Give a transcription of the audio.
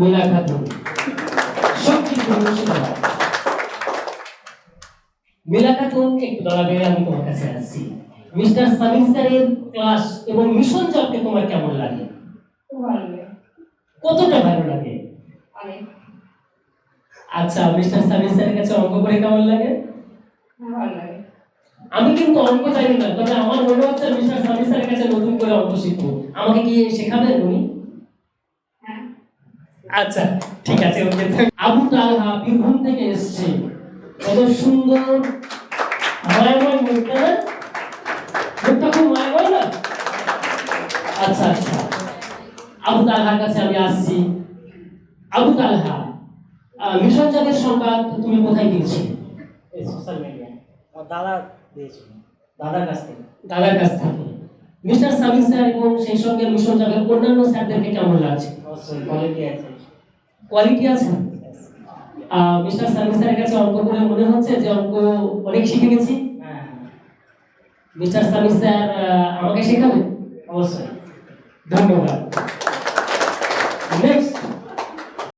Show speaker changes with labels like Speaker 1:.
Speaker 1: মিলা খাতুন সংক্ষিপ্ত মুর্শিদাবাদ মিলা খাতুন একটু দাঁড়াবে, আমি তোমার কাছে আসছি। মিস্টার সামিন স্যারের ক্লাস এবং মিশন জবকে তোমার কেমন লাগে? কতটা ভালো লাগে? আচ্ছা মিস্টার সামিন স্যারের কাছে অঙ্ক করে কেমন লাগে? আমি কিন্তু অঙ্ক জানি না, তবে আমার মনে হচ্ছে মিস্টার সামিন স্যারের কাছে নতুন করে অঙ্ক শিখব। আমাকে কি শেখাবেন উনি? আচ্ছা ঠিক আছে ওকে। আবু তালহা বীরভূম থেকে এসেছে। কত সুন্দর মায়াময় মুখটা? মুখটা খুব মায়াময় না? আচ্ছা আচ্ছা। আবু তালহার কাছে আমি আসছি। আবু তালহা মিশন চাঁদের সংবাদ তুমি কোথায় দিয়েছিলে
Speaker 2: সোশ্যাল মিডিয়া আমার দাদা দিয়েছিল দাদার কাছ থেকে।
Speaker 1: দাদার কাছ থেকে। মিস্টার সামিন স্যার এবং সেই সঙ্গে মিশন চাঁদের অন্যান্য স্যারদেরকে কেমন লাগছে?
Speaker 2: অবশ্যই কোয়ালিটি আছে।
Speaker 1: কোয়ালিটি আছে? মিস্টার সামিন স্যারের কাছে অঙ্ক করে মনে হচ্ছে যে অঙ্ক অনেক শিখে গেছি।
Speaker 2: হ্যাঁ। হ্যাঁ
Speaker 1: মিস্টার সামিন স্যার আমাকে শেখাবে?
Speaker 2: অবশ্যই।
Speaker 1: ধন্যবাদ।